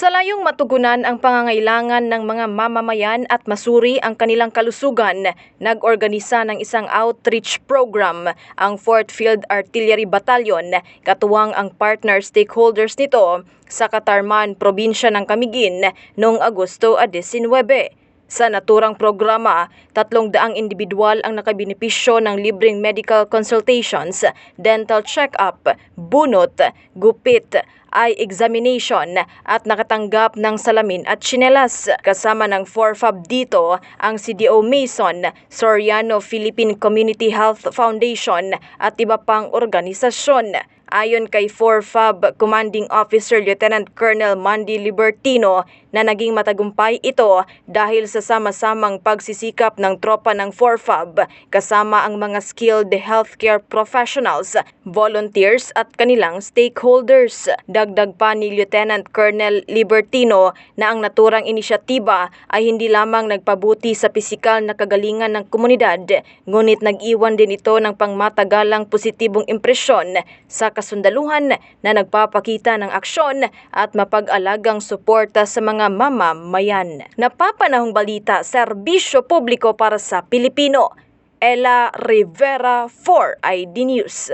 Sa layong matugunan ang pangangailangan ng mga mamamayan at masuri ang kanilang kalusugan, nag-organisa ng isang outreach program ang 4th Field Artillery Battalion, katuwang ang partner stakeholders nito sa Katarman, probinsya ng Camiguin noong Agosto 19. Sa naturang programa, tatlong daang individual ang nakabenepisyo ng libreng medical consultations, dental check-up, bunot, gupit, eye examination at nakatanggap ng salamin at tsinelas. Kasama ng 4FAB dito ang CDO Mason, Soriano Philippine Community Health Foundation at iba pang organisasyon. Ayon kay 4FAB Commanding Officer Lieutenant Colonel Mandy Libertino na naging matagumpay ito dahil sa sama-samang pagsisikap ng tropa ng 4FAB kasama ang mga skilled healthcare professionals, volunteers at kanilang stakeholders. Dagdag pa ni Lieutenant Colonel Libertino na ang naturang inisyatiba ay hindi lamang nagpabuti sa pisikal na kagalingan ng komunidad, ngunit nag-iwan din ito ng pangmatagalang positibong impresyon sa kasundaluhan na nagpapakita ng aksyon at mapag-alagang suporta sa mga mamamayan. Napapanahong balita, serbisyo publiko para sa Pilipino. Ella Rivera for ID News.